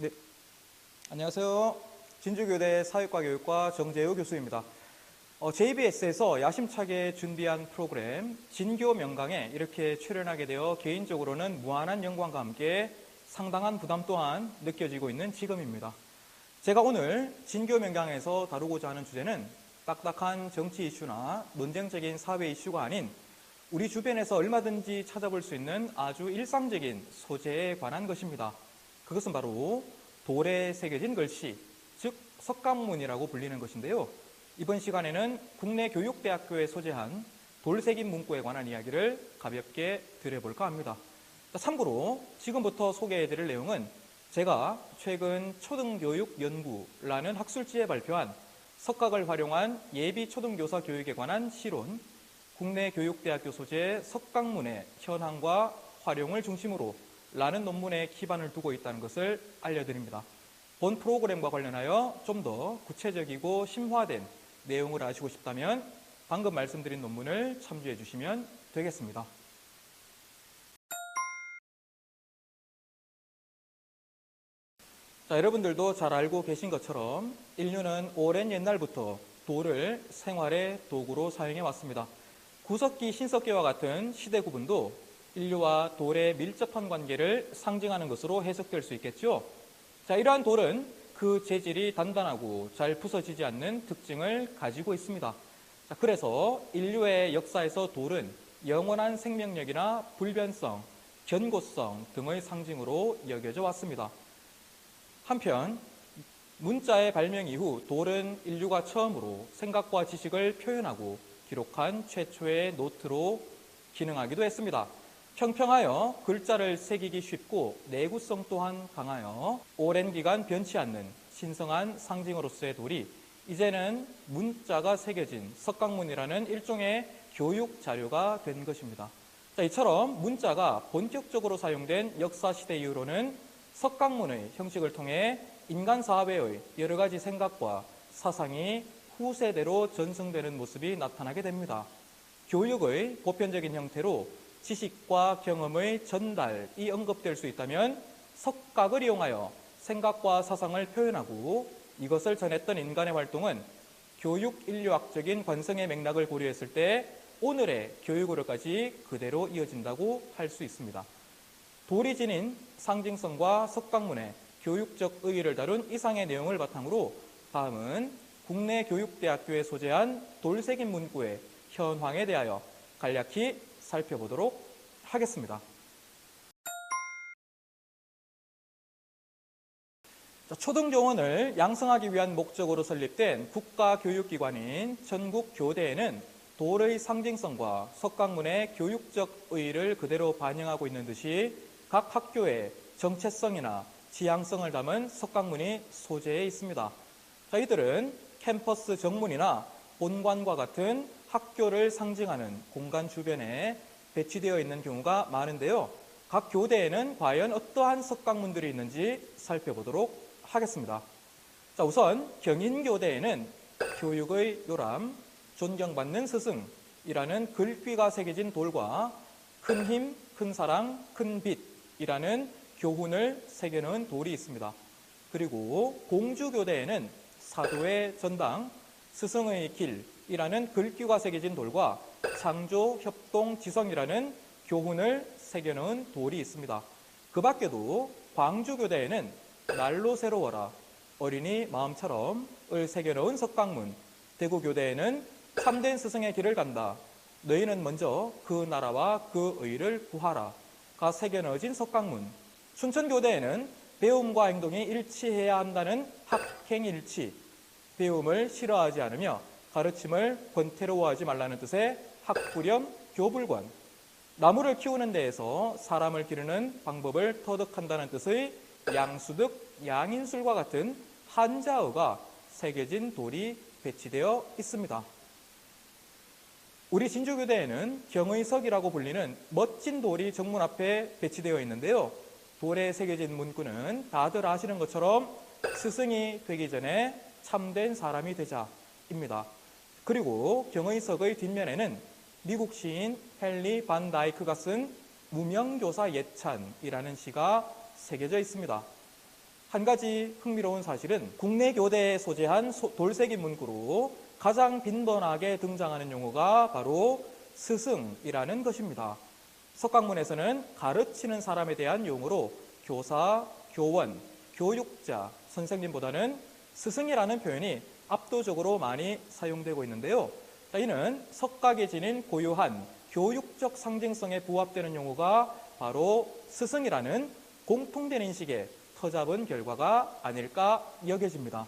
네. 안녕하세요. 진주교대 사회과 교육과 정재우 교수입니다. 어, JBS에서 야심차게 준비한 프로그램 진교 명강에 이렇게 출연하게 되어 개인적으로는 무한한 영광과 함께 상당한 부담 또한 느껴지고 있는 지금입니다. 제가 오늘 진교 명강에서 다루고자 하는 주제는 딱딱한 정치 이슈나 논쟁적인 사회 이슈가 아닌 우리 주변에서 얼마든지 찾아볼 수 있는 아주 일상적인 소재에 관한 것입니다. 그것은 바로 돌에 새겨진 글씨, 즉 석강문이라고 불리는 것인데요. 이번 시간에는 국내 교육대학교에 소재한 돌새긴 문구에 관한 이야기를 가볍게 드려볼까 합니다. 참고로 지금부터 소개해드릴 내용은 제가 최근 초등교육연구라는 학술지에 발표한 석각을 활용한 예비 초등교사 교육에 관한 실론, 국내 교육대학교 소재 석강문의 현황과 활용을 중심으로 라는 논문에 기반을 두고 있다는 것을 알려드립니다. 본 프로그램과 관련하여 좀 더 구체적이고 심화된 내용을 아시고 싶다면 방금 말씀드린 논문을 참조해 주시면 되겠습니다. 자, 여러분들도 잘 알고 계신 것처럼 인류는 오랜 옛날부터 돌을 생활의 도구로 사용해 왔습니다. 구석기, 신석기와 같은 시대 구분도 인류와 돌의 밀접한 관계를 상징하는 것으로 해석될 수 있겠죠. 자, 이러한 돌은 그 재질이 단단하고 잘 부서지지 않는 특징을 가지고 있습니다. 자, 그래서 인류의 역사에서 돌은 영원한 생명력이나 불변성, 견고성 등의 상징으로 여겨져 왔습니다. 한편 문자의 발명 이후 돌은 인류가 처음으로 생각과 지식을 표현하고 기록한 최초의 노트로 기능하기도 했습니다. 평평하여 글자를 새기기 쉽고 내구성 또한 강하여 오랜 기간 변치 않는 신성한 상징으로서의 돌이 이제는 문자가 새겨진 석강문이라는 일종의 교육 자료가 된 것입니다. 자, 이처럼 문자가 본격적으로 사용된 역사 시대 이후로는 석강문의 형식을 통해 인간 사회의 여러 가지 생각과 사상이 후세대로 전승되는 모습이 나타나게 됩니다. 교육의 보편적인 형태로 지식과 경험의 전달이 언급될 수 있다면 석각을 이용하여 생각과 사상을 표현하고 이것을 전했던 인간의 활동은 교육 인류학적인 관성의 맥락을 고려했을 때 오늘의 교육으로까지 그대로 이어진다고 할 수 있습니다. 돌이 지닌 상징성과 석강문의 교육적 의의를 다룬 이상의 내용을 바탕으로 다음은 국내 교육대학교에 소재한 돌새긴 문구의 현황에 대하여 간략히 살펴보도록 하겠습니다. 초등교원을 양성하기 위한 목적으로 설립된 국가교육기관인 전국교대에는 돌의 상징성과 석강문의 교육적 의의를 그대로 반영하고 있는 듯이 각 학교의 정체성이나 지향성을 담은 석강문이 소재해 있습니다. 저희들은 캠퍼스 정문이나 본관과 같은 학교를 상징하는 공간 주변에 배치되어 있는 경우가 많은데요. 각 교대에는 과연 어떠한 석강문들이 있는지 살펴보도록 하겠습니다. 자, 우선 경인교대에는 교육의 요람, 존경받는 스승이라는 글귀가 새겨진 돌과 큰 힘, 큰 사랑, 큰 빛이라는 교훈을 새겨놓은 돌이 있습니다. 그리고 공주교대에는 사도의 전당, 스승의 길 이라는 글귀가 새겨진 돌과 창조, 협동, 지성이라는 교훈을 새겨놓은 돌이 있습니다. 그 밖에도 광주교대에는 날로 새로워라, 어린이 마음처럼 을 새겨놓은 석강문, 대구교대에는 참된 스승의 길을 간다. 너희는 먼저 그 나라와 그 의를 구하라. 가 새겨넣어진 석강문. 춘천교대에는 배움과 행동이 일치해야 한다는 학행일치. 배움을 싫어하지 않으며 가르침을 권태로워하지 말라는 뜻의 학부렴 교불관. 나무를 키우는 데에서 사람을 기르는 방법을 터득한다는 뜻의 양수득, 양인술과 같은 한자어가 새겨진 돌이 배치되어 있습니다. 우리 진주교대에는 경의석이라고 불리는 멋진 돌이 정문 앞에 배치되어 있는데요. 돌에 새겨진 문구는 다들 아시는 것처럼 스승이 되기 전에 참된 사람이 되자입니다. 그리고 경의석의 뒷면에는 미국 시인 헨리 반 다이크가 쓴 무명교사 예찬이라는 시가 새겨져 있습니다. 한 가지 흥미로운 사실은 국내 교대에 소재한 소- 돌쇠기 문구로 가장 빈번하게 등장하는 용어가 바로 스승이라는 것입니다. 석강문에서는 가르치는 사람에 대한 용어로 교사, 교원, 교육자, 선생님보다는 스승이라는 표현이 압도적으로 많이 사용되고 있는데요. 자, 이는 석각에 지닌 고유한 교육적 상징성에 부합되는 용어가 바로 스승이라는 공통된 인식에 터잡은 결과가 아닐까 여겨집니다.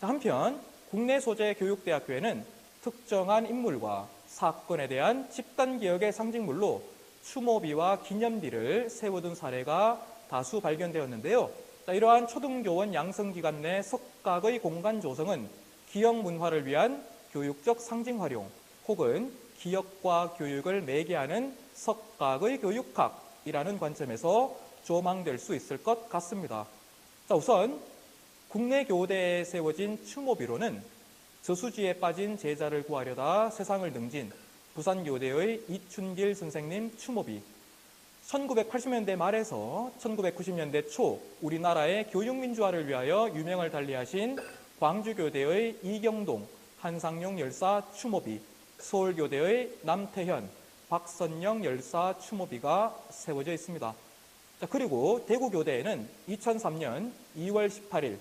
자, 한편 국내 소재 교육대학교에는 특정한 인물과 사건에 대한 집단 기억의 상징물로 추모비와 기념비를 세워둔 사례가 다수 발견되었는데요. 자, 이러한 초등교원 양성기관 내 석각의 공간 조성은 기억 문화를 위한 교육적 상징 활용 혹은 기억과 교육을 매개하는 석각의 교육학이라는 관점에서 조망될 수 있을 것 같습니다. 자, 우선 국내 교대에 세워진 추모비로는 저수지에 빠진 제자를 구하려다 세상을 등진 부산교대의 이춘길 선생님 추모비 1980년대 말에서 1990년대 초 우리나라의 교육민주화를 위하여 유명을 달리하신 광주교대의 이경동 한상용 열사 추모비 서울교대의 남태현 박선영 열사 추모비가 세워져 있습니다. 자, 그리고 대구교대에는 2003년 2월 18일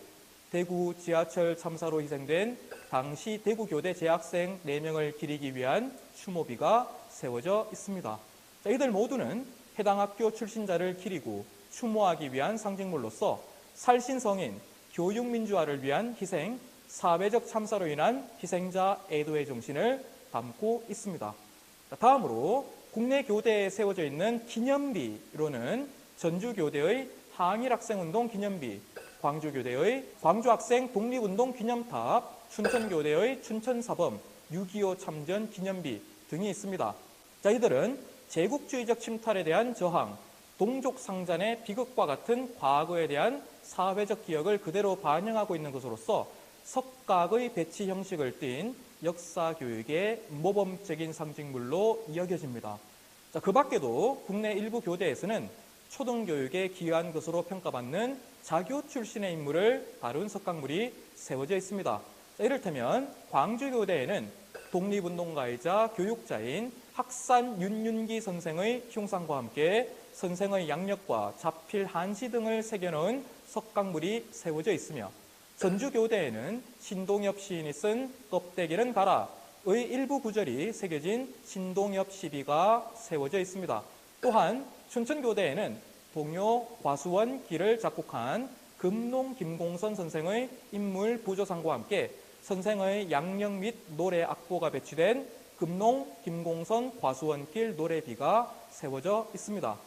대구 지하철 참사로 희생된 당시 대구교대 재학생 4명을 기리기 위한 추모비가 세워져 있습니다. 자, 이들 모두는 해당 학교 출신자를 기리고 추모하기 위한 상징물로서 살신성인 교육민주화를 위한 희생, 사회적 참사로 인한 희생자 애도의 정신을 담고 있습니다. 자, 다음으로 국내 교대에 세워져 있는 기념비로는 전주교대의 항일학생운동 기념비, 광주교대의 광주학생 독립운동 기념탑, 춘천교대의 춘천사범 6.25 참전 기념비 등이 있습니다. 자, 이들은 제국주의적 침탈에 대한 저항, 동족 상잔의 비극과 같은 과거에 대한 사회적 기억을 그대로 반영하고 있는 것으로서 석각의 배치 형식을 띤 역사 교육의 모범적인 상징물로 여겨집니다. 자, 그 밖에도 국내 일부 교대에서는 초등교육에 기여한 것으로 평가받는 자교 출신의 인물을 다룬 석각물이 세워져 있습니다. 자, 이를테면 광주교대에는 독립운동가이자 교육자인 학산 윤윤기 선생의 흉상과 함께 선생의 양력과 자필 한시 등을 새겨놓은 석각물이 세워져 있으며 전주교대에는 신동엽 시인이 쓴 껍데기는 가라의 일부 구절이 새겨진 신동엽 시비가 세워져 있습니다. 또한 춘천교대에는 동요 과수원 길을 작곡한 금농 김공선 선생의 인물 부조상과 함께 선생의 양력 및 노래 악보가 배치된 금농 김공선 과수원길 노래비가 세워져 있습니다.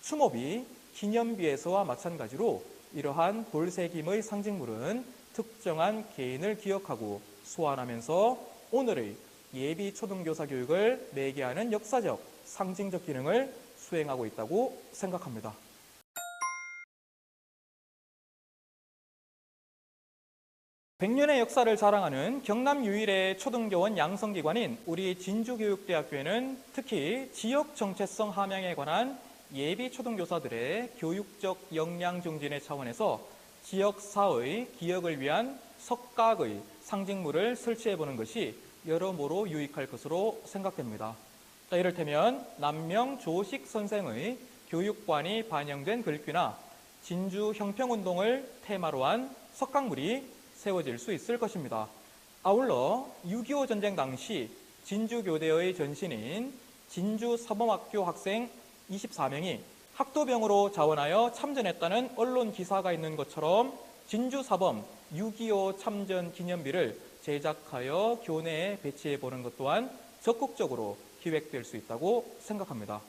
추모비, 기념비에서와 마찬가지로 이러한 돌새김의 상징물은 특정한 개인을 기억하고 소환하면서 오늘의 예비 초등교사 교육을 매개하는 역사적, 상징적 기능을 수행하고 있다고 생각합니다. 백년의 역사를 자랑하는 경남 유일의 초등교원 양성기관인 우리 진주교육대학교에는 특히 지역 정체성 함양에 관한 예비 초등교사들의 교육적 역량 증진의 차원에서 지역사의 기억을 위한 석각의 상징물을 설치해 보는 것이 여러모로 유익할 것으로 생각됩니다. 자, 이를테면 남명 조식 선생의 교육관이 반영된 글귀나 진주 형평운동을 테마로 한 석각물이 세워질 수 있을 것입니다. 아울러 6.25 전쟁 당시 진주교대의 전신인 진주사범학교 학생 24명이 학도병으로 자원하여 참전했다는 언론 기사가 있는 것처럼 진주사범 6.25 참전 기념비를 제작하여 교내에 배치해 보는 것 또한 적극적으로 기획될 수 있다고 생각합니다.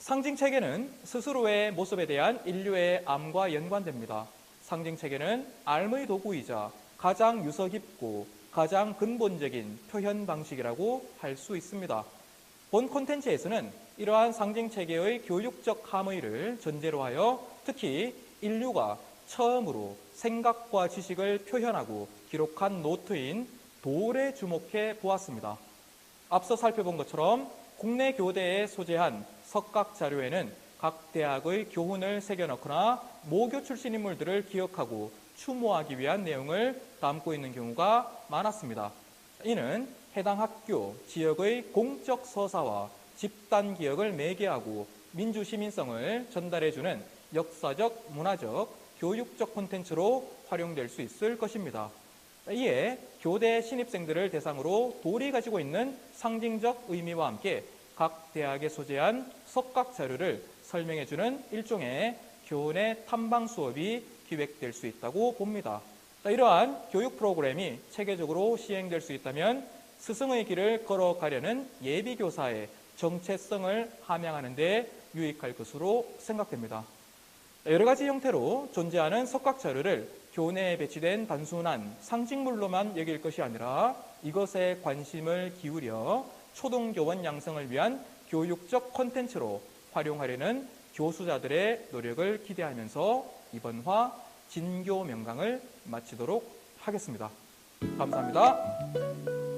상징 체계는 스스로의 모습에 대한 인류의 암과 연관됩니다. 상징 체계는 삶의 도구이자 가장 유서 깊고 가장 근본적인 표현 방식이라고 할 수 있습니다. 본 콘텐츠에서는 이러한 상징 체계의 교육적 함의를 전제로 하여 특히 인류가 처음으로 생각과 지식을 표현하고 기록한 노트인 돌에 주목해 보았습니다. 앞서 살펴본 것처럼 국내 교대에 소재한 석각 자료에는 각 대학의 교훈을 새겨넣거나 모교 출신 인물들을 기억하고 추모하기 위한 내용을 담고 있는 경우가 많았습니다. 이는 해당 학교, 지역의 공적 서사와 집단 기억을 매개하고 민주 시민성을 전달해주는 역사적, 문화적, 교육적 콘텐츠로 활용될 수 있을 것입니다. 이에 교대 신입생들을 대상으로 돌이 가지고 있는 상징적 의미와 함께 각 대학에 소재한 석각 자료를 설명해주는 일종의 교내 탐방 수업이 기획될 수 있다고 봅니다. 이러한 교육 프로그램이 체계적으로 시행될 수 있다면 스승의 길을 걸어가려는 예비교사의 정체성을 함양하는 데 유익할 것으로 생각됩니다. 여러 가지 형태로 존재하는 석각 자료를 교내에 배치된 단순한 상징물로만 여길 것이 아니라 이것에 관심을 기울여 초등교원 양성을 위한 교육적 콘텐츠로 활용하려는 교수자들의 노력을 기대하면서 이번 화 진교 명강을 마치도록 하겠습니다. 감사합니다.